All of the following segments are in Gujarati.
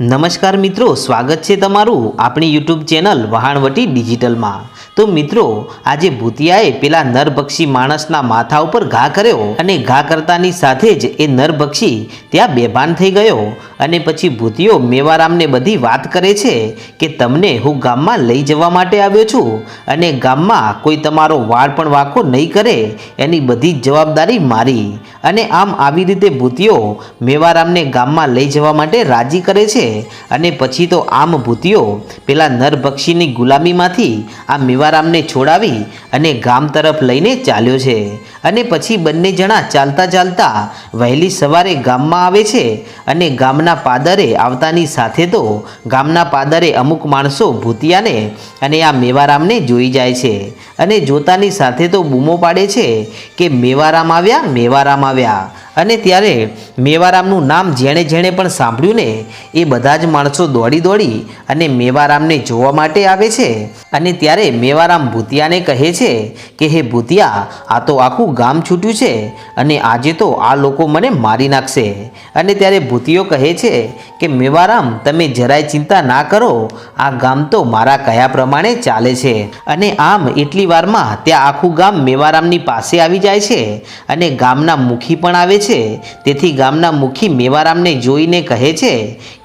નમસ્કાર મિત્રો, સ્વાગત છે તમારું આપણી યુટ્યુબ ચેનલ વહાણવટી ડિજિટલમાં. તો મિત્રો, આજે ભૂતિયાએ પેલા નરભક્ષી માણસના માથા ઉપર ઘા કર્યો અને ઘા કરતાની સાથે જ એ નરભક્ષી ત્યાં બેભાન થઈ ગયો. અને પછી ભૂતિયો મેવારામને બધી વાત કરે છે કે તમને હું ગામમાં લઈ જવા માટે આવ્યો છું અને ગામમાં કોઈ તમારો વાળ પણ વાંકો નહીં કરે એની બધી જવાબદારી મારી. અને આમ આવી રીતે ભૂતિયો મેવારામને ગામમાં લઈ જવા માટે રાજી કરે છે. અને પછી તો આમ ભૂતિયો પેલા નરભક્ષીની ગુલામીમાંથી આ મેવારામને છોડાવી અને ગામ તરફ લઈને ચાલ્યો છે. અને પછી બંને જણા ચાલતા ચાલતા વહેલી સવારે ગામમાં આવે છે અને ગામના પાદરે આવતાની સાથે તો ગામના પાદરે અમુક માણસો ભૂતિયાને અને આ મેવારામને જોઈ જાય છે અને જોતાની સાથે તો બૂમો પાડે છે કે મેવારામ આવ્યા મેવારામ આવ્યા. અને ત્યારે મેવારામનું નામ જેણે જેણે પણ સાંભળ્યું ને, એ બધા જ માણસો દોડી દોડી અને મેવારામને જોવા માટે આવે છે. અને ત્યારે મેવારામ ભૂતિયાને કહે છે કે, હે ભૂતિયા, આ તો આખું ગામ છૂટ્યું છે અને આજે તો આ લોકો મને મારી નાખશે. અને ત્યારે ભૂતિયો કહે છે કે, મેવારામ, તમે જરાય ચિંતા ના કરો. આ ગામ તો મારા કયા પ્રમાણે ચાલે છે. અને આમ એટલી વારમાં ત્યાં આખું ગામ મેવારામની પાસે આવી જાય છે અને ગામના મુખી પણ આવે છે. તેથી ગામના મુખી મેવારામને જોઈને કહે છે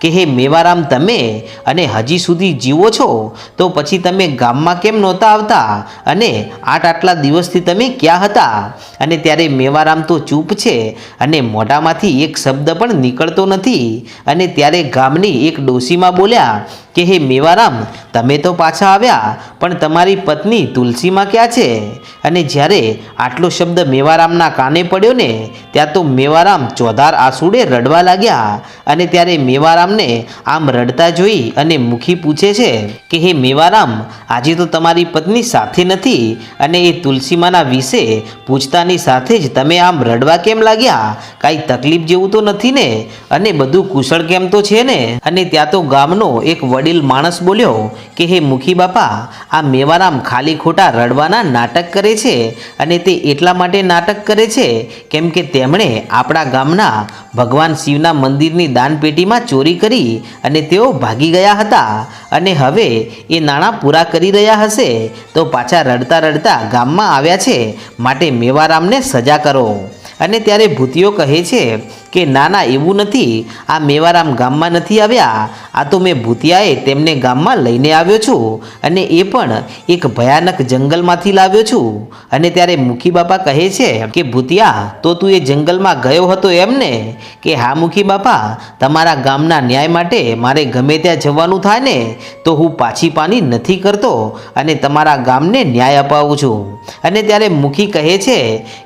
કે, હે મેવારામ, તમે અને હજી સુધી જીવો છો? તો પછી તમે ગામમાં કેમ નહોતા આવતા? અને આઠ આટલા દિવસથી તમે ક્યાં હતા? અને ત્યારે મેવારામ તો ચૂપ છે અને મોઢામાંથી એક શબ્દ પણ નીકળતો નથી. અને ત્યારે ગામની એક ડોશીમાં બોલ્યા કે, હે મેવારામ, તમે તો પાછા આવ્યા, પણ તમારી પત્ની તુલસીમાં ક્યાં છે? અને જ્યારે આટલો શબ્દ મેવારામના કાને પડ્યો ને, ત્યાં તો મેવારામ ચોધાર આંસુડે રડવા લાગ્યા અને ત્યારે મેવારામને આમ રડતા જોઈ અને મુખી પૂછે છે કે, હે મેવારામ, આજે તો તમારી પત્ની સાથે નથી અને એ તુલસીમાના વિશે પૂછતાની સાથે જ તમે આમ રડવા કેમ લાગ્યા? કાંઈ તકલીફ જેવું તો નથી ને? અને બધું કુશળ કેમ તો છે ને? અને ત્યાં તો ગામનો એક વડીલ માણસ બોલ્યો કે, હે મુખી બાપા, આ મેવારામ ખાલી ખોટા રડવાના નાટક કરે છે અને તે એટલા માટે નાટક કરે છે કેમ કે તેમણે આપણા ગામના ભગવાન શિવના મંદિરની દાનપેટીમાં ચોરી કરી અને તેઓ ભાગી ગયા હતા અને હવે એ નાણાં પૂરા કરી રહ્યા હશે તો પાછા રડતા રડતા ગામમાં આવ્યા છે માટે મેવારામને સજા કરો. અને ત્યારે ભૂતિયો કહે છે કે ના ના એવું નથી. આ મેવારામ ગામમાં નથી આવ્યા. આ તો મેં ભૂતિયાએ તેમને ગામમાં લઈને આવ્યો છું અને એ પણ એક ભયાનક જંગલમાંથી લાવ્યો છું. અને ત્યારે મુખી બાપા કહે છે કે, ભૂતિયા, તો તું એ જંગલમાં ગયો હતો એમને? કે હા મુખી બાપા તમારા ગામના ન્યાય માટે મારે ગમે ત્યાં જવાનું થાય ને, તો હું પાછી પાની નથી કરતો અને તમારા ગામને ન્યાય અપાવું છું. અને ત્યારે મુખી કહે છે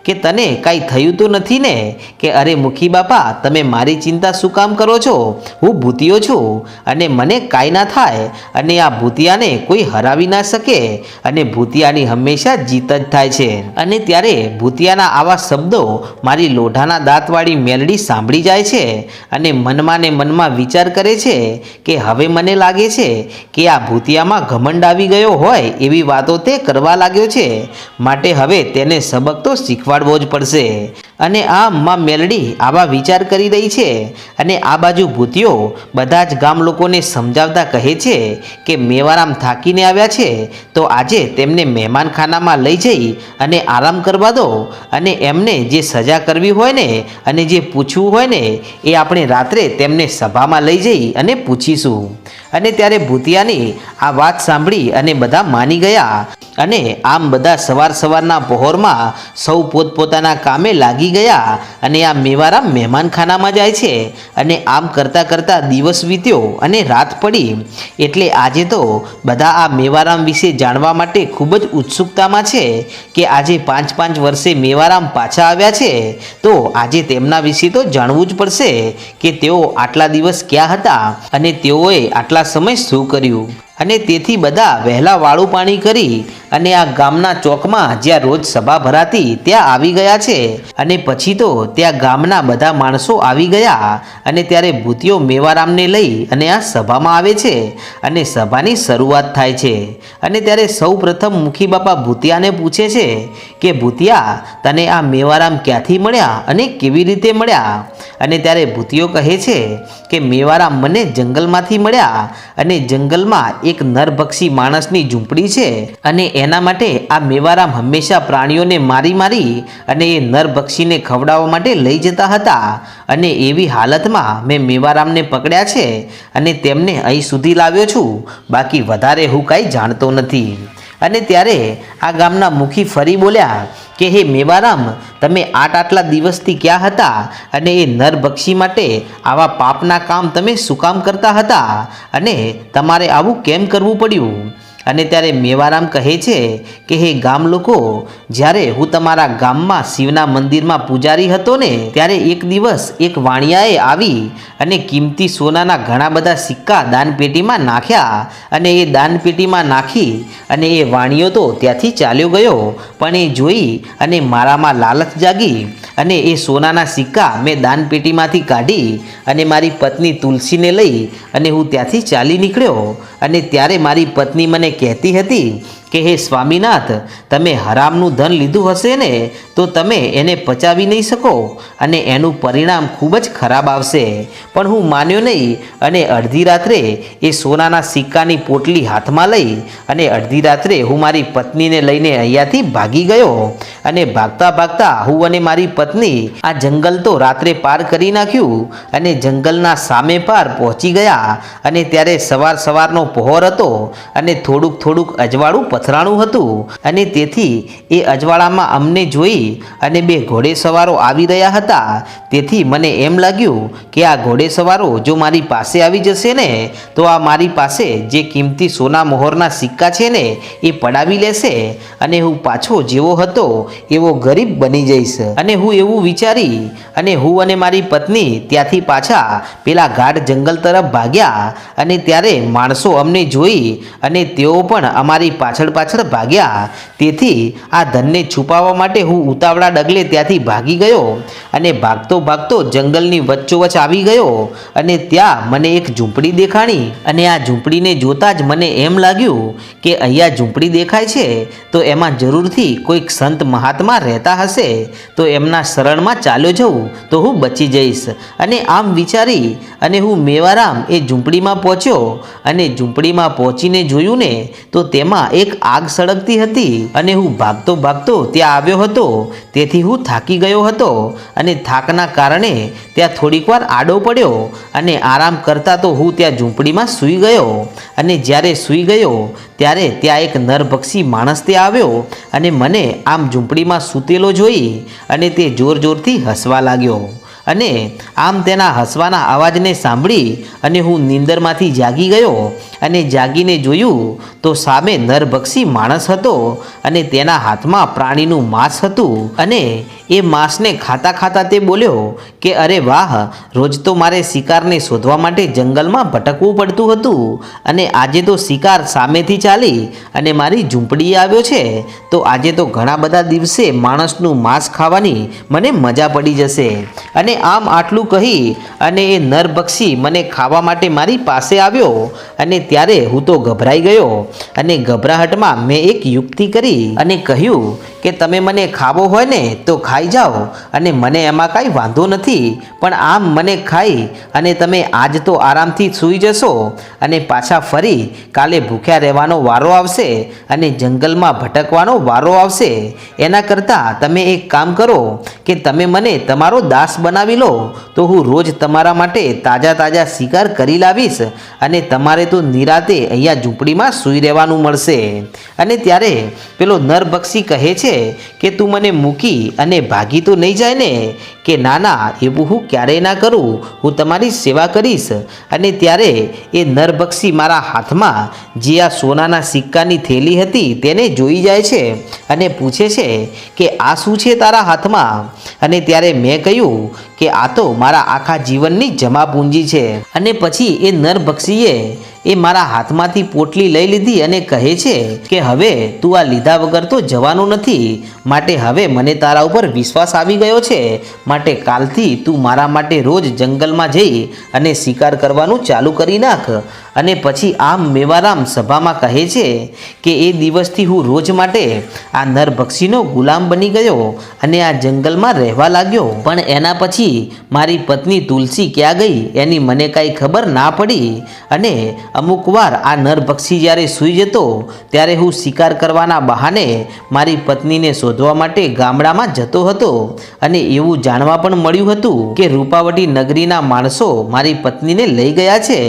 કે, તને કાંઈ થયું તો નથી ને? કે અરે મુખી બાપા તમે મારી ચિંતા શું કામ કરો છો? હું ભૂતિયો છું. અને મને કાંઈ ના થાય અને આ ભૂતિયાને કોઈ હરાવી ના શકે અને ભૂતિયાની હંમેશા જીત જ થાય છે. અને ત્યારે ભૂતિયાના આવા શબ્દો મારી લોઢાના દાંતવાળી મેલડી સાંભળી જાય છે અને મનમાં મનમાં વિચાર કરે છે કે હવે મને લાગે છે કે આ ભૂતિયામાં ઘમંડ આવી ગયો હોય એવી વાતો તે કરવા લાગ્યો છે. માટે હવે તેને સબક તો શીખવાડવો જ પડશે. અને આ માં મેલડી આવા વિચાર કરી રહી છે. અને આ બાજુ ભૂતિયો બધા જ ગામ લોકોને સમજાવતા કહે છે કે મેવારામ થાકીને આવ્યા છે. તો આજે તેમને મહેમાનખાનામાં લઈ જઈ અને આરામ કરવા દો. અને એમને જે સજા કરવી હોય ને અને જે પૂછવું હોય ને એ આપણે રાત્રે તેમને સભામાં લઈ જઈ અને પૂછીશું. અને ત્યારે ભૂતિયાની આ વાત સાંભળી અને બધા માની ગયા. અને આમ બધા સવાર સવારના પહોરમાં સૌ પોતપોતાના કામે લાગી ગયા અને આ મેવારામ મહેમાનખાનામાં જાય છે અને આમ કરતાં કરતાં દિવસ વીત્યો અને રાત પડી. એટલે આજે તો બધા આ મેવારામ વિશે જાણવા માટે ખૂબ જ ઉત્સુકતામાં છે કે આજે પાંચ પાંચ વર્ષે મેવારામ પાછા આવ્યા છે. તો આજે તેમના વિશે તો જાણવું જ પડશે કે તેઓ આટલા દિવસ ક્યાં હતા અને તેઓએ આટલા સમય શું કર્યું? અને તેથી બધા વહેલા વાળું પાણી કરી અને આ ગામના ચોકમાં જ્યાં રોજ સભા ભરાતી ત્યાં આવી ગયા છે. અને પછી તો ત્યાં ગામના બધા માણસો આવી ગયા અને ત્યારે ભૂતિયો મેવારામને લઈ અને આ સભામાં આવે છે અને સભાની શરૂઆત થાય છે. અને ત્યારે સૌ પ્રથમ મુખી બાપા ભૂતિયાને પૂછે છે કે, ભૂતિયા, તને આ મેવારામ ક્યાંથી મળ્યા અને કેવી રીતે મળ્યા? અને ત્યારે ભૂતિયો કહે છે કે, મેવારામ મને જંગલમાંથી મળ્યા અને જંગલમાં એક નરભક્ષી માણસની ઝૂંપડી છે અને એના માટે આ મેવારામ હંમેશા પ્રાણીઓને મારી મારી અને એ નરભક્ષીને ખવડાવવા માટે લઈ જતા હતા. અને એવી હાલતમાં મેં મેવારામને પકડ્યા છે અને તેમને અહીં સુધી લાવ્યો છું. બાકી વધારે હું કાંઈ જાણતો નથી. અને ત્યારે આ ગામના મુખી ફરી બોલ્યા કે, હે મેવારામ, તમે આટ આટલા દિવસથી ક્યાં હતા અને એ નરભક્ષી માટે આવા પાપના કામ તમે શું કામ કરતા હતા? અને તમારે આવું કેમ કરવું પડ્યું? અને ત્યારે મેવારામ કહે છે કે, હે ગામ લોકો, જ્યારે હું તમારા ગામમાં શિવના મંદિરમાં પૂજારી હતો ને, ત્યારે એક દિવસ એક વાણિયાએ આવી અને કિંમતી સોનાના ઘણા બધા સિક્કા દાનપેટીમાં નાખ્યા અને એ દાનપેટીમાં નાખી અને એ વાણિયો તો ત્યાંથી ચાલ્યો ગયો. પણ એ જોઈ અને મારામાં લાલચ જાગી અને એ સોનાના સિક્કા મેં દાનપેટીમાંથી કાઢી અને મારી પત્ની તુલસીને લઈ અને હું ત્યાંથી ચાલી નીકળ્યો. અને ત્યારે મારી પત્ની મને કહેતી હતી. કે હે સ્વામીનાથ, તમે હરામનું ધન લીધું હશે ને, તો તમે એને પચાવી નહીં શકો અને એનું પરિણામ ખૂબ જ ખરાબ આવશે. પણ હું માન્યો નહીં અને અડધી રાત્રે એ સોનાના સિક્કાની પોટલી હાથમાં લઈ અને અડધી રાત્રે હું મારી પત્નીને લઈને અહીંયાથી ભાગી ગયો અને ભાગતા ભાગતા હું અને મારી પત્ની આ જંગલ તો રાત્રે પાર કરી નાખ્યું અને જંગલના સામે પાર પહોંચી ગયા અને ત્યારે સવાર સવારનો પહોર હતો અને થોડુંક થોડુંક અજવાળું પથરાણું હતું અને તેથી એ અજવાળામાં અમને જોઈ અને બે ઘોડેસવારો આવી રહ્યા હતા. તેથી મને એમ લાગ્યું કે આ ઘોડેસવારો જો મારી પાસે આવી જશે ને, તો આ મારી પાસે જે કિંમતી સોના મોહરના સિક્કા છે ને, એ પડાવી લેશે અને હું પાછો જેવો હતો એવો ગરીબ બની જઈશ. અને હું એવું વિચારી અને હું અને મારી પત્ની ત્યાંથી પાછા પેલા ગાઢ જંગલ તરફ ભાગ્યા અને ત્યારે માણસો અમને જોઈ અને તેઓ પણ અમારી પાછળ પાછળ ભાગ્યા. તેથી આ ધનને છુપાવવા માટે હું ઉતાવળા ડગલે ત્યાંથી ભાગી ગયો અને ભાગતો ભાગતો જંગલની વચ્ચોવચ આવી ગયો અને ત્યાં મને એક ઝૂંપડી દેખાણી અને આ ઝૂંપડીને જોતાં જ મને એમ લાગ્યું કે અહીંયા ઝૂંપડી દેખાય છે, તો એમાં જરૂરથી કોઈક સંત મહાત્મા રહેતા હશે, તો એમના શરણમાં ચાલ્યો જઉં, તો હું બચી જઈશ. અને આમ વિચારી અને હું મેવારામ એ ઝૂંપડીમાં પહોંચ્યો અને ઝૂંપડીમાં પહોંચીને જોયું ને, તો તેમાં એક આગ સળગતી હતી અને હું ભાગતો ભાગતો ત્યાં આવ્યો હતો. તેથી હું થાકી ગયો હતો અને થાકના કારણે ત્યાં થોડીક વાર આડો પડ્યો અને આરામ કરતા તો હું ત્યાં ઝૂંપડીમાં સૂઈ ગયો. અને જ્યારે સૂઈ ગયો ત્યારે ત્યાં એક નરભક્ષી માણસ ત્યાં આવ્યો અને મને આમ ઝૂંપડીમાં સૂતેલો જોઈ અને તે જોર જોરથી હસવા લાગ્યો. અને આમ તેના હસવાના અવાજને સાંભળી અને હું નીંદરમાંથી જાગી ગયો અને જાગીને જોયું તો સામે નરભક્ષી માણસ હતો અને તેના હાથમાં પ્રાણીનું માંસ હતું અને એ માંસને ખાતા ખાતા તે બોલ્યો કે, અરે વાહ, રોજ તો મારે શિકારને શોધવા માટે જંગલમાં ભટકવું પડતું હતું અને આજે તો શિકાર સામેથી ચાલી અને મારી ઝૂંપડીએ આવ્યો છે. તો આજે તો ઘણા બધા દિવસે માણસનું માંસ ખાવાની મને મજા પડી જશે. અને આમ આટલું કહી અને એ નરભક્ષી મને ખાવા માટે મારી પાસે આવ્યો અને ત્યારે હું તો ગભરાઈ ગયો અને ગભરાહટમાં મેં એક યુક્તિ કરી અને કહ્યું કે, તમે મને ખાવો હોય ને, તો ખાઈ જાઓ. અને મને એમાં કાંઈ વાંધો નથી, પણ આમ મને ખાઈ અને તમે આજ તો આરામથી સૂઈ જશો. અને પાછા ફરી કાલે ભૂખ્યા રહેવાનો વારો આવશે અને જંગલમાં ભટકવાનો વારો આવશે. એના કરતાં તમે એક કામ કરો કે તમે મને તમારો દાસ બનાવી લો. તો હું રોજ તમારા માટે તાજા તાજા શિકાર કરી લાવીશ અને તમારે તો નિરાતે અહીંયા ઝૂંપડીમાં સૂઈ રહેવાનું મળશે. અને ત્યારે પેલો નરભક્ષી કહે છે કે તું મને મૂકી અને ભાગી તો નહીં જાય ને? કે ના ના એવું હું ક્યારેય ના કરું, હું તમારી સેવા કરીશ. અને ત્યારે એ નરભક્ષી મારા હાથમાં જે આ સોનાના સિક્કાની થેલી હતી તેને જોઈ જાય છે અને પૂછે છે કે આ શું છે તારા હાથમાં? અને ત્યારે મેં કહ્યું કે આ તો મારા આખા જીવનની જમા પૂંજી છે. અને પછી એ નરભક્ષીએ એ મારા હાથમાંથી પોટલી લઈ લીધી અને કહે છે કે હવે તું આ લીધા વગર તો જવાનું નથી. માટે હવે મને તારા ઉપર વિશ્વાસ આવી ગયો છે. માટે કાલથી તું મારા માટે રોજ જંગલમાં જઈ અને શિકાર કરવાનું ચાલુ કરી નાખ. અને પછી આમ મેવારામ સભામાં કહે છે કે એ દિવસથી હું રોજ માટે આ નરભક્ષીનો ગુલામ બની ગયો અને આ જંગલમાં રહેવા લાગ્યો. પણ એના પછી મારી પત્ની તુલસી ક્યાં ગઈ એની મને કાંઈ ખબર ના પડી અને અમુક વાર આ નરભક્ષી જ્યારે સૂઈ જતો ત્યારે હું શિકાર કરવાના બહાને મારી પત્નીને શોધવા માટે ગામડામાં જતો હતો અને એવું જાણવા પણ મળ્યું હતું કે રૂપાવટી નગરીના માણસો મારી પત્નીને લઈ ગયા છે.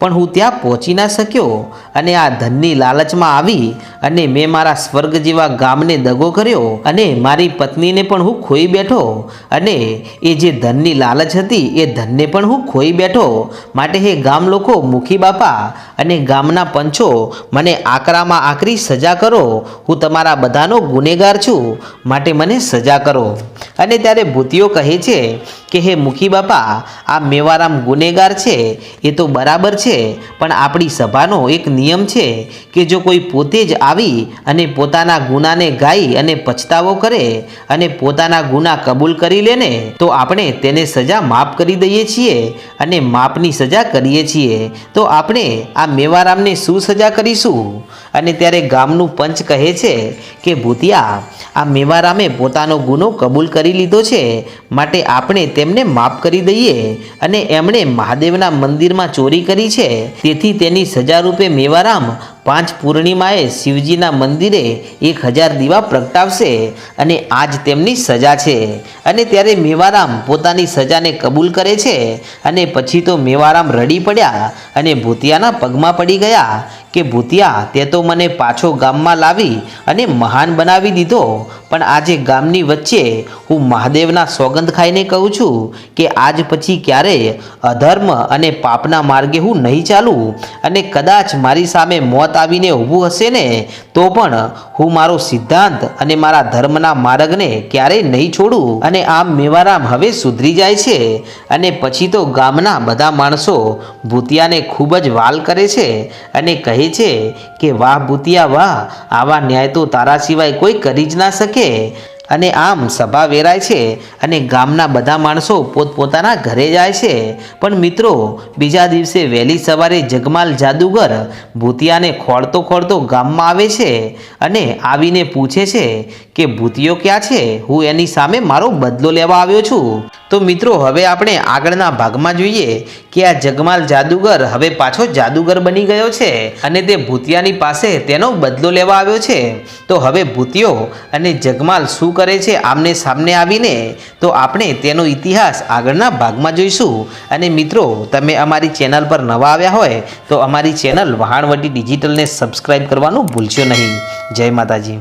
પણ હું ત્યાં પહોંચી ના શક્યો અને આ ધનની લાલચમાં આવી અને મેં મારા સ્વર્ગ જેવા ગામને દગો કર્યો અને મારી પત્નીને પણ હું ખોઈ બેઠો અને એ જે ધનની લાલચ હતી એ ધનને પણ હું ખોઈ બેઠો. માટે હે ગામ લોકો, મુખી બાપા અને ગામના પંચો, મને આકરામાં આકરી સજા કરો. હું તમારા બધાનો ગુનેગાર છું. માટે મને સજા કરો. અને ત્યારે ભૂતિઓ કહે છે કે, હે મુખી બાપા, આ મેવારામ ગુનેગાર છે. એ તો બરાબર છે પણ આપણી સભાનો એક નિયમ છે કે જો કોઈ પોતે જ આવી અને પોતાના ગુનાને ગાઈ અને પછતાવો કરે અને પોતાના ગુના કબૂલ કરી લે ને તો આપણે તેને સજા માફ કરી દઈએ છીએ અને માપની સજા કરીએ છીએ. તો આપણે આ મેવારામને શું સજા કરીશું? અને ત્યારે ગામનું પંચ કહે છે કે, ભૂતિયા, આ મેવારામે પોતાનો ગુનો કબૂલ કરી લીધો છે. માટે આપણે તેમને માફ કરી દઈએ. અને એમણે મહાદેવના મંદિરમાં ચોરી કરી છે. તેથી તેની સજા રૂપે મેવારામ પાંચ પૂર્ણિમાએ શિવજીના મંદિરે એક હજાર દીવા પ્રગટાવશે અને આજ તેમની સજા છે. અને ત્યારે મેવારામ પોતાની સજાને કબૂલ કરે છે અને પછી તો મેવારામ રડી પડ્યા અને ભૂતિયાના પગમાં પડી ગયા કે, ભૂતિયા, તે તો મને પાછો ગામમાં લાવી અને મહાન બનાવી દીધો. પણ આજે ગામની વચ્ચે હું મહાદેવના સોગંદ ખાઈને કહું છું કે, આજ પછી ક્યારેય અધર્મ અને પાપના માર્ગે હું નહીં ચાલું અને કદાચ મારી સામે મોત આવીને ઊભું હશે ને, તો પણ હું મારો સિદ્ધાંત અને મારા ધર્મના માર્ગને ક્યારેય નહીં છોડું. અને આમ મેવારામ હવે સુધરી જાય છે અને પછી તો ગામના બધા માણસો ભૂતિયાને ખૂબ જ વાલ કરે છે અને કહે છે કે, વાહ ભૂતિયા, વાહ, આવા ન્યાય તો તારા સિવાય કોઈ કરી જ ના શકે. અને આમ સભા વેરાય છે અને ગામના બધા માણસો પોતપોતાના ઘરે જાય છે. પણ મિત્રો, બીજા દિવસે વહેલી સવારે જગમાલ જાદુગર ભૂતિયાને ખોળતો ખોળતો ગામમાં આવે છે અને આવીને પૂછે છે કે, ભૂતિયો ક્યાં છે? હું એની સામે મારો બદલો લેવા આવ્યો છું. તો મિત્રો, હવે આપણે આગળના ભાગમાં જોઈએ કે આ જગમાલ જાદુગર હવે પાછો જાદુગર બની ગયો છે અને તે ભૂતિયાની પાસે તેનો બદલો લેવા આવ્યો છે. તો હવે ભૂતિયો અને જગમાલ શું કરે છે આમને સામને આવીને? તો આપણે તેનો ઇતિહાસ આગળના ભાગમાં જોઈશું. અને મિત્રો, તમે અમારી ચેનલ પર નવા આવ્યા હોય, તો અમારી ચેનલ વહાણવટી ડિજિટલને સબસ્ક્રાઈબ કરવાનું ભૂલશો નહીં. જય માતાજી.